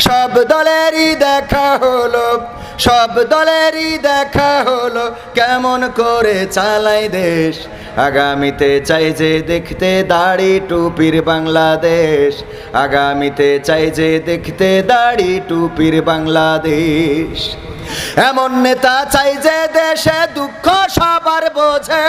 সব দলেরই দেখা হলো, সব দলেরই দেখা হলো, কেমন করে চালাই দেশ। আগামীতে চাই যে দেখতে দাড়ি টুপির বাংলাদেশ। আগামীতে চাই যে দেখতে দাড়ি টুপির বাংলাদেশ। এমন নেতা চাই যে দেশে দুঃখ সবার বোঝে।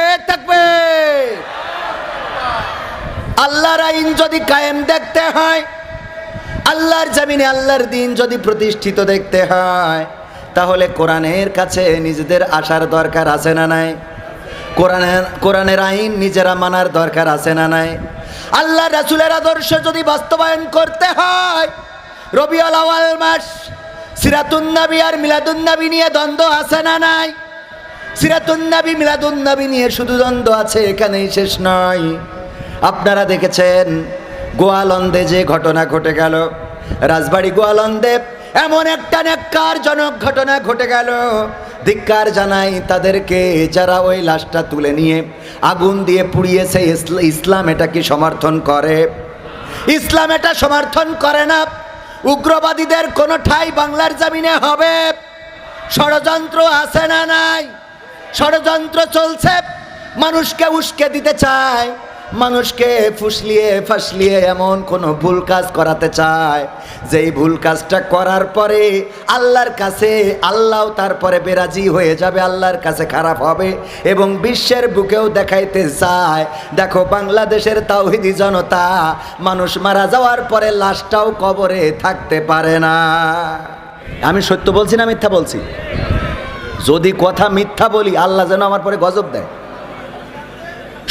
থাকবে। আল্লাহর আইন যদি কায়েম দেখতে হয়, আল্লাহর জামিনে আল্লাহর দিন যদি প্রতিষ্ঠিত দেখতে হয়, তাহলে কোরআনের কাছে নিজেদের আসার দরকার আছে না নাই? কোরআনের কোরআনের আইন নিজেরা মানার দরকার আছে না নাই? আল্লাহ রাসুলের আদর্শ যদি বাস্তবায়ন করতে হয়, রবিউল আওয়াল মাস সিরাতুন্নাবি আর মিলাদুন্নাবি নিয়ে দ্বন্দ্ব আছে না নাই? সিরাতুন্নাবি মিলাদুন্নাবি নিয়ে শুধু দ্বন্দ্ব আছে, এখানেই শেষ নয়। আপনারা দেখেছেন, গোয়ালন্দে যে ঘটনা ঘটে গেল, রাজবাড়ি গোয়ালন্দে এমন একটা ন্যাক্কারজনক ঘটনা ঘটে গেল। ধিক্কার জানাই তাদেরকে, যারা ওই লাশটা তুলে নিয়ে আগুন দিয়ে পুড়িয়েছে ইসলা- ইসলাম এটা কি সমর্থন করে। ইসলাম এটা সমর্থন করে না। উগ্রবাদীদের কোনো ঠাই বাংলার জামিনে হবে। ষড়যন্ত্র আছে না নাই? ষড়যন্ত্র চলছে, মানুষকে উস্কে দিতে চায়, মানুষকে ফুসলিয়ে ফাসলিয়ে এমন কোনো ভুল কাজ করাতে চায়। যেই ভুল কাজটা করার পরে আল্লাহর কাছে, আল্লাহ তারপরে বেরাজি হয়ে যাবে, আল্লাহর কাছে খারাপ হবে এবং বিশ্বের বুকেও দেখাইতে চায়। দেখো, বাংলাদেশের তাওহিদি জনতা মানুষ মারা যাওয়ার পরে লাশটাও কবরে থাকতে পারে না। আমি সত্য বলছি না মিথ্যা বলছি? যদি কথা মিথ্যা বলি, আল্লাহ যেন আমার পরে গজব দেয়।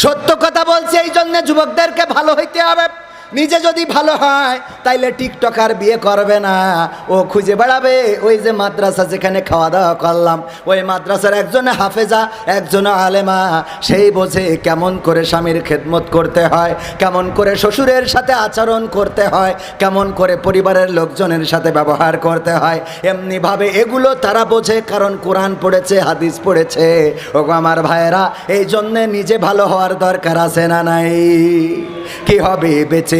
সত্য কথা বলছি এই জন্য যুবকদেরকে ভালো হইতে হবে। নিজে যদি ভালো হয়, তাইলে টিকটকার বিয়ে করবে না। ও খুঁজে বেড়াবে, ওই যে মাদ্রাসা যেখানে খাওয়া দাওয়া করলাম, ওই মাদ্রাসার একজন হাফেজা, একজন আলেমা, সেই বোঝে কেমন করে স্বামীর খেদমত করতে হয়, কেমন করে শ্বশুরের সাথে আচরণ করতে হয়, কেমন করে পরিবারের লোকজনের সাথে ব্যবহার করতে হয়। এমনিভাবে এগুলো তারা বোঝে, কারণ কোরআন পড়েছে, হাদিস পড়েছে। ও আমার ভাইয়েরা এই জন্যে নিজে ভালো হওয়ার দরকার আছে না নাই? কি হবে বেঁচে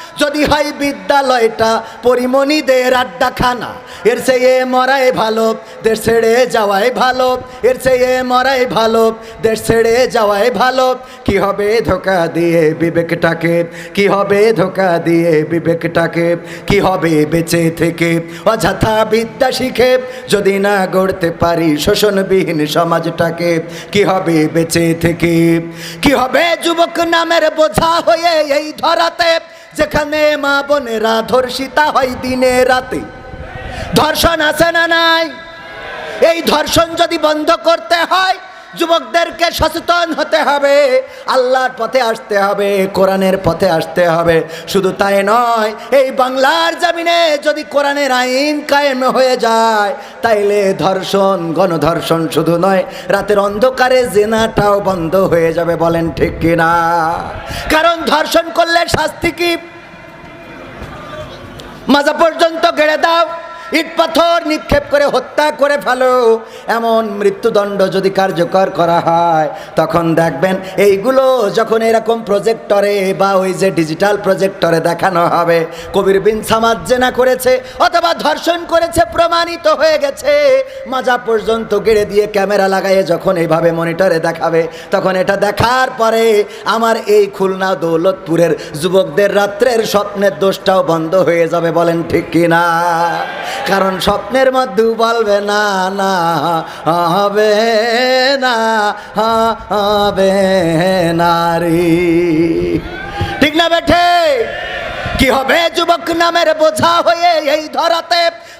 যদি হয় বিদ্যালয়টা পরিমণিদের আড্ডাখানা। এর চেয়ে মরাই ভালো, দেশ ছেড়ে যাওয়াই ভালো। এর চেয়ে মরাই ভালো, দেশ ছেড়ে যাওয়াই ভালো। কি হবে ধোকা দিয়ে বিবেকটাকে? কি হবে ধোকা দিয়ে বিবেকটাকে? কি হবে বেঁচে থেকে? অযথা বিদ্যা শিখে যদি না গড়তে পারি শোষণবিহীন সমাজটাকে, কি হবে বেঁচে থেকে? কি হবে যুবক নামের বোঝা হয়ে এই ধরাতে? যেখানে মা বোনেরা ধর্ষিতা হয় দিনে রাতে। ধর্ষণ আছে না নাই? এই ধর্ষণ যদি বন্ধ করতে হয় যুবকদেরকে সচেতন হতে হবে, আল্লাহর পথে আসতে হবে, কোরআনের পথে আসতে হবে। শুধু তাই নয়, এই বাংলার জামিনে যদি কোরআনের আইন কায়েম হয়ে যায়, তাইলে ধর্ষণ, গণধর্ষণ শুধু নয়, রাতের অন্ধকারে জেনাটাও বন্ধ হয়ে যাবে, বলেন ঠিক কিনা? কারণ ধর্ষণ করলে শাস্তি কি? মাজা পর্যন্ত গেড়ে দাও। ইট পাথর নিক্ষেপ করে হত্যা করে ফেলো। এমন মৃত্যুদণ্ড যদি কার্যকর করা হয়, তখন দেখবেন এইগুলো যখন এরকম প্রজেক্টরে বা ওই যে ডিজিটাল প্রজেক্টরে দেখানো হবে, কবির বিন সামাদ জেনা করেছে অথবা ধর্ষণ করেছে, প্রমাণিত হয়ে গেছে। মাজা পর্যন্ত গেড়ে দিয়ে ক্যামেরা লাগাইয়ে যখন এইভাবে মনিটরে দেখাবে, তখন এটা দেখার পরে আমার এই খুলনা দৌলতপুরের যুবকদের রাত্রের স্বপ্নের দোষটাও বন্ধ হয়ে যাবে বলেন ঠিক কিনা? কারণ স্বপ্নের মধ্যে বলবে না না, হবে না, হবে নারী ঠিক না বেঠে? কি হবে যুবক নামের বোঝা হয়ে এই ধরাতে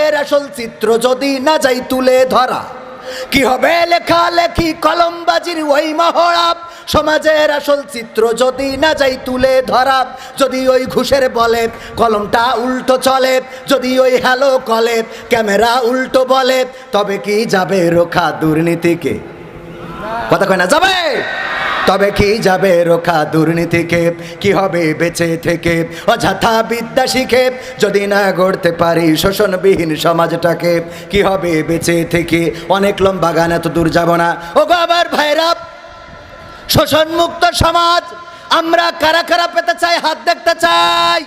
সমাজের আসল চিত্র যদি না যাই তুলে ধরা, কি হবে লেখালেখি কলমবাজির ওই মহড়া সমাজের আসল চিত্র যদি না যাই তুলে ধরা, যদি ওই ঘুষের বলে কলমটা উল্টো চলে, যদি ওই হ্যালো কলে ক্যামেরা উল্টো বলে, তবে কি যাবে রোখা দুর্নীতিকে? কথা কয় না, যাবে? তবে কি যাবে রোখা দুর্নীতিকে? কি হবে বেঁচে থেকে? অযথা বিদ্যা শিখে যদি না গড়তে পারি শোষণবিহীন সমাজটাকে, কি হবে বেঁচে থেকে? অনেক লম্বা গান, এত দূর যাব না। ও গো আবার ভাইরা শোষণ মুক্ত সমাজ, আমরা কারা কারা পেতে চাই? হাত দেখতে চাই।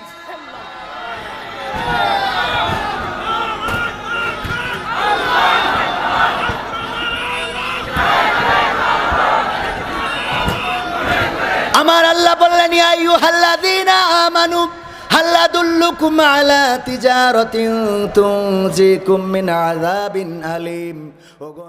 আমার আল্লাহ বললেন, ইয়া আইয়ুহাল্লাযীনা আমানু, হাল আদুল্লুকুম আলা তিজারাতিন তুনজিকুম মিন আযাবিন আলিম। ওগো